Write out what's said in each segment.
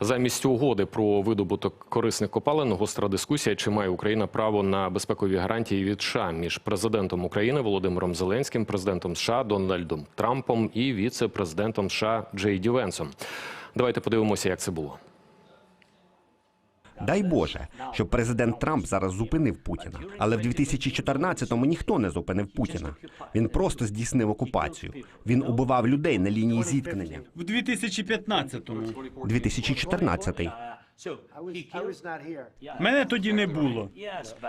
Замість угоди про видобуток корисних копалин гостра дискусія, чи має Україна право на безпекові гарантії від США між президентом України Володимиром Зеленським, президентом США Дональдом Трампом і віце-президентом США Джей Дівенсом. Давайте подивимося, як це було. Дай Боже, щоб президент Трамп зараз зупинив Путіна. Але в 2014-му ніхто не зупинив Путіна. Він просто здійснив окупацію. Він убивав людей на лінії зіткнення. В 2015-му. 2014-й. Мене тоді не було.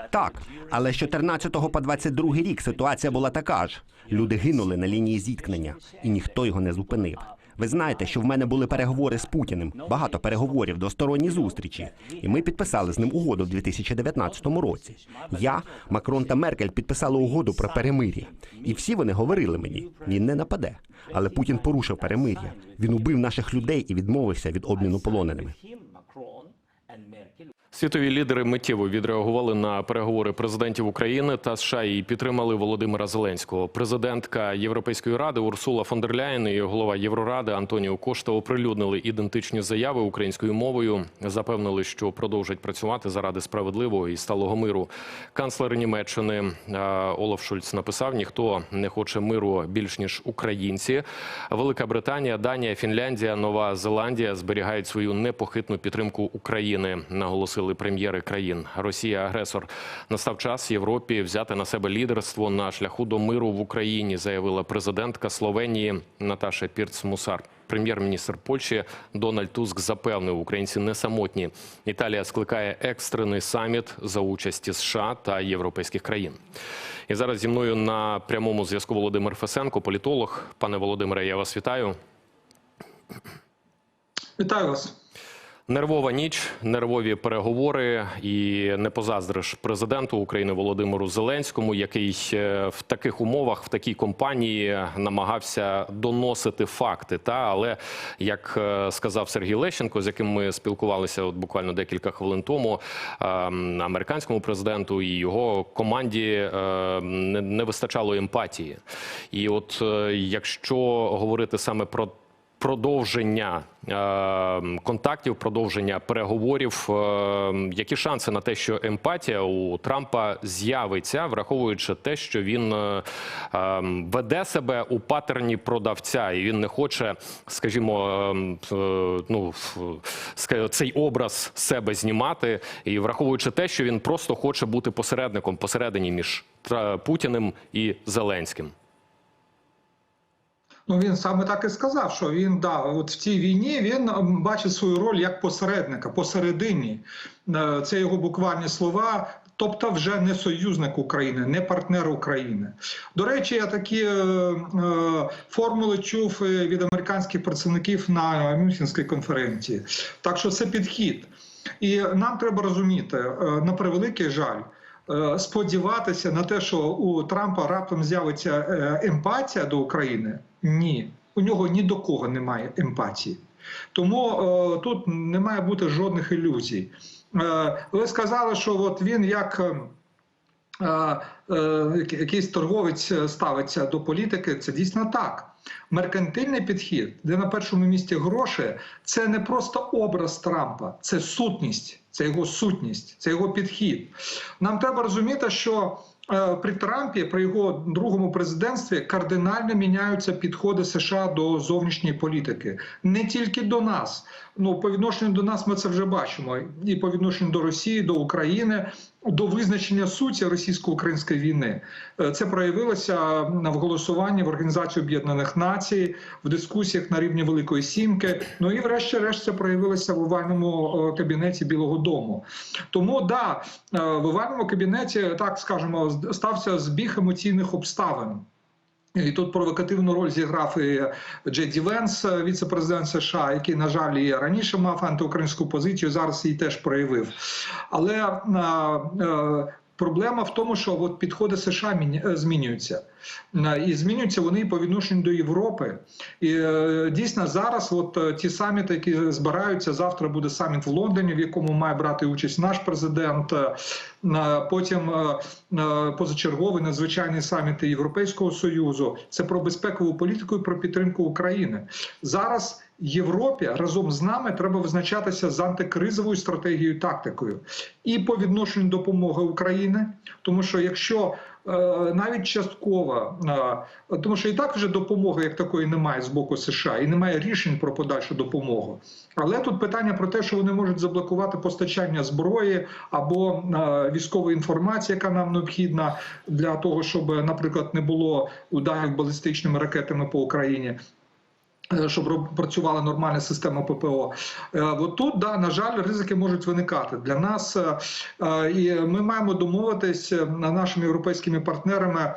Так, але з 14 по 22 рік ситуація була така ж. Люди гинули на лінії зіткнення, і ніхто його не зупинив. Ви знаєте, що в мене були переговори з Путіним, багато переговорів, двосторонні зустрічі, і ми підписали з ним угоду в 2019 році. Я, Макрон та Меркель підписали угоду про перемир'я, і всі вони говорили мені: він не нападе. Але Путін порушив перемир'я. Він убив наших людей і відмовився від обміну полоненими. Світові лідери миттєво відреагували на переговори президентів України та США і підтримали Володимира Зеленського. Президентка Європейської ради Урсула фон дер Ляєн і голова Євроради Антоніо Кошта оприлюднили ідентичні заяви українською мовою. Запевнили, що продовжать працювати заради справедливого і сталого миру. Канцлер Німеччини е, Олаф Шульц написав: ніхто не хоче миру більш ніж українці. Велика Британія, Данія, Фінляндія, Нова Зеландія зберігають свою непохитну підтримку України. Наголосили прем'єри країн. Росія агресор. Настав час Європі взяти на себе лідерство на шляху до миру в Україні, заявила президентка Словенії Наташа Пірц-Мусар. Прем'єр-міністр Польщі Дональд Туск запевнив, українці не самотні. Італія скликає екстрений саміт за участі США та європейських країн. І зараз зі мною на прямому зв'язку Володимир Фесенко, політолог. Пане Володимире, я вас вітаю. Вітаю вас. Нервова ніч, нервові переговори, і не позаздриш президенту України Володимиру Зеленському, який е, в таких умовах, в такій компанії намагався доносити факти. Та але як е, сказав Сергій Лещенко, з яким ми спілкувалися от буквально декілька хвилин тому, е, американському президенту і його команді е, не, вистачало емпатії. І от е, якщо говорити саме про продовження е, контактів, продовження переговорів. Е, які шанси на те, що емпатія у Трампа з'явиться, враховуючи те, що він е, веде себе у патерні продавця, і він не хоче, скажімо, ну цей образ себе знімати, і враховуючи те, що він просто хоче бути посередником посередині між Путіним і Зеленським. Ну він саме так і сказав, що він да, от в цій війні він м, бачить свою роль як посередника, посередині. Е, Це його буквальні слова. Тобто, вже не союзник України, не партнер України. До речі, я такі е, е, формули чув е, від американських представників на Мюнхенській конференції. Так що це підхід. І нам треба розуміти, на превеликий жаль, сподіватися на те, що у Трампа раптом з'явиться емпатія до України. Ні, у нього ні до кого немає емпатії. Тому е, тут не має бути жодних ілюзій. Е, ви сказали, що от він як. е, е, е, якийсь торговець ставиться до політики, це дійсно так. Меркантильний підхід, де на першому місці гроші, це не просто образ Трампа, це сутність, це його сутність, це його підхід. Нам треба розуміти, що е, при Трампі, при його другому президентстві, кардинально міняються підходи США до зовнішньої політики, не тільки до нас. Ну, по відношенню до нас ми це вже бачимо, і по відношенню до Росії, до України, до визначення суті російсько-української війни. Е, Це проявилося в голосуванні в Організації Об'єднаних Націй, в дискусіях на рівні Великої Сімки. Ну і врешті-решт це проявилося в овальному е, кабінеті Білого Дому. Тому да, е, в овальному кабінеті, так скажемо, стався збіг емоційних обставин. І тут провокативну роль зіграв і Джеді Венс, віце-президент США, який, на жаль, і раніше мав антиукраїнську позицію, зараз її теж проявив. Але е, е, проблема в тому, що от підходи США е, змінюються. Е, І змінюються вони по відношенню до Європи. І е, дійсно зараз, от ті саміти, які збираються, завтра буде саміт в Лондоні, в якому має брати участь наш президент. Потім позачерговий надзвичайний саміт Європейського союзу. Це про безпекову політику і про підтримку України. Зараз Європі разом з нами треба визначатися з антикризовою стратегією і тактикою і по відношенню допомоги України, тому що якщо е, навіть частково, е, тому що і так вже допомоги як такої немає з боку США, і немає рішень про подальшу допомогу. Але тут питання про те, що вони можуть заблокувати постачання зброї або е, військової інформації, яка нам необхідна для того, щоб, наприклад, не було ударів балістичними ракетами по Україні. Е, Щоб працювала нормальна система ППО, Е, от тут да на жаль, ризики можуть виникати для нас, е, і ми маємо домовитись нашими європейськими партнерами,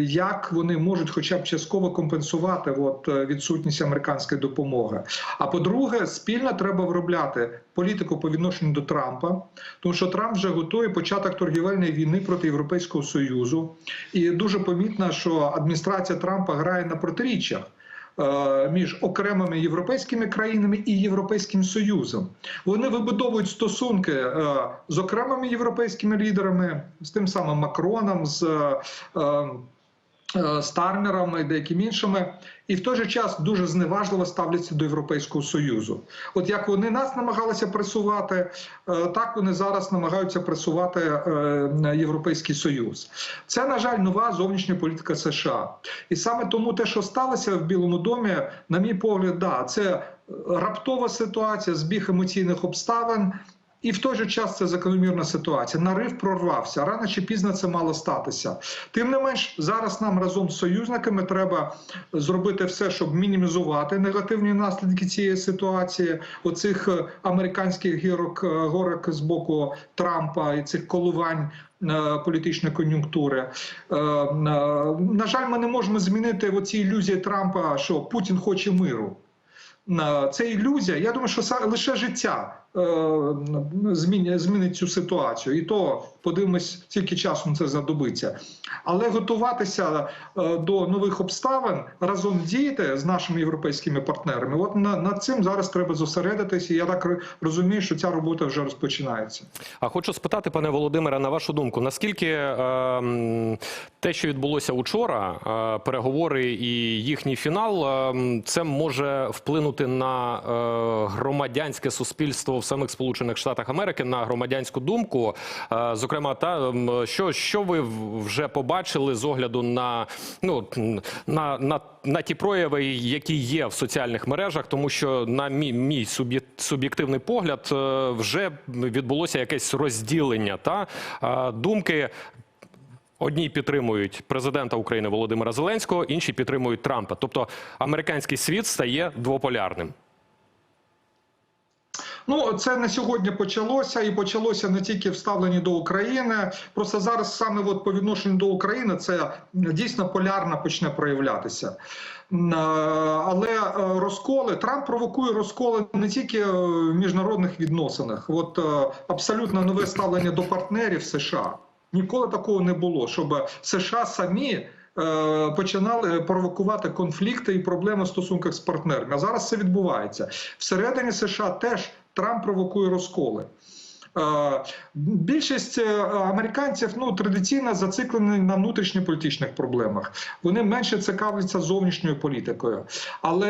як вони можуть, хоча б частково компенсувати от, відсутність американської допомоги. А по-друге, спільно треба виробляти політику по відношенню до Трампа, тому що Трамп вже готує початок торгівельної війни проти Європейського союзу, і дуже помітно, що адміністрація Трампа грає на протиріччях. Е, Між окремими європейськими країнами і Європейським Союзом. Вони вибудовують стосунки е, з окремими європейськими лідерами, з тим самим Макроном, з е, Стармером і деяким іншими, і в той же час дуже зневажливо ставляться до Європейського Союзу. От як вони нас намагалися пресувати, е, так вони зараз намагаються пресувати е, Європейський Союз. Це, на жаль, нова зовнішня політика США. І саме тому те, що сталося в Білому домі, на мій погляд, да, це раптова ситуація, збіг емоційних обставин. І в той же час це закономірна ситуація. Нарив прорвався. Рано чи пізно це мало статися. Тим не менш, зараз нам разом з союзниками треба зробити все, щоб мінімізувати негативні наслідки цієї ситуації. Оцих е, американських гірок е, горок з боку Трампа і цих коливань. е, Політичної кон'юнктури на жаль, ми не можемо змінити оці ілюзії Трампа, що Путін хоче миру. Це ілюзія. Я думаю, що лише життя е, змінить цю ситуацію. І то подивимось, скільки часу це знадобиться. Але готуватися е, до нових обставин разом діяти з нашими європейськими партнерами. От на, над цим зараз треба зосередитися. Я так розумію, що ця робота вже розпочинається. А хочу спитати, пане Володимире, на вашу думку, наскільки е, те, що відбулося учора, е, переговори і їхній фінал, е, це може вплинути на е, громадянське суспільство в самих Сполучених Штатах Америки, на громадянську думку? Е, зокрема, та що, що ви вже побачили з огляду на ну на, на, на ті прояви, які є в соціальних мережах, тому що на мій, мій суб'єктивний погляд е, вже відбулося якесь розділення та е, думки. Одні підтримують президента України Володимира Зеленського, інші підтримують Трампа. Тобто американський світ стає двополярним. Ну, це не сьогодні почалося, і почалося не тільки в ставленні до України. Просто зараз саме от по відношенню до України це дійсно полярно почне проявлятися. Е, Але е, розколи Трамп провокує розколи не тільки в міжнародних відносинах, от е, абсолютно нове ставлення до партнерів США. Ніколи такого не було, щоб США самі. Починали провокувати конфлікти і проблеми в стосунках з партнерами. А зараз це відбувається всередині США. Теж Трамп провокує розколи. Е, Більшість е, американців ну традиційно зациклені на внутрішньополітичних проблемах. Вони менше цікавляться зовнішньою політикою. Але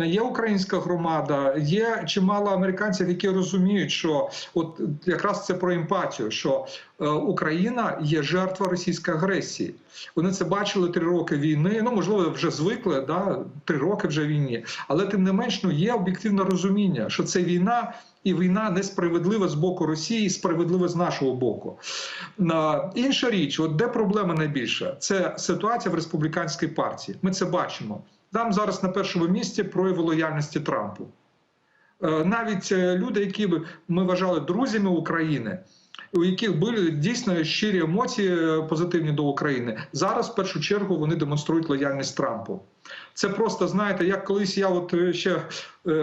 е, є українська громада, є чимало американців, які розуміють, що от якраз це про емпатію, що Україна є жертва російської агресії. Вони це бачили три роки війни. Ну можливо, вже звикли да три роки вже війні, але тим не менш ну, є об'єктивне розуміння, що це війна. І війна несправедлива з боку Росії, і справедлива з нашого боку. На інша річ, от де проблема найбільша, це ситуація в республіканській партії. Ми це бачимо. Там зараз на першому місці прояви лояльності Трампу. Е, Навіть е, люди, які ми вважали друзями України, у яких були дійсно щирі емоції е, позитивні до України, зараз в першу чергу вони демонструють лояльність Трампу. Це просто знаєте, як колись я от е, ще е,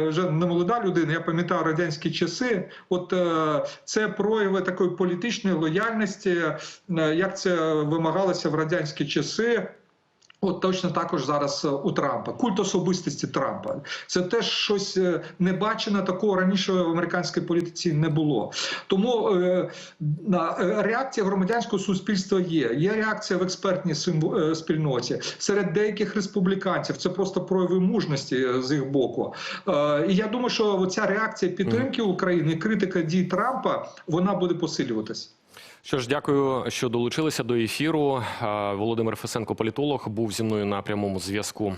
вже не молода людина, я пам'ятаю радянські часи. От це прояви такої політичної лояльності, як це вимагалося в радянські часи. От точно також зараз е, у Трампа. Культ особистості Трампа. Це теж щось е, небачене, такого раніше в американській політиці не було. Тому е, е, реакція громадянського суспільства є. Є реакція в експертній спільноті. Серед деяких республіканців це просто прояви мужності з їх боку. Е, І я думаю, що ця реакція підтримки України, критика дій Трампа, вона буде посилюватися. Що ж, дякую, що долучилися до ефіру. Володимир Фесенко, політолог, був зі мною на прямому зв'язку.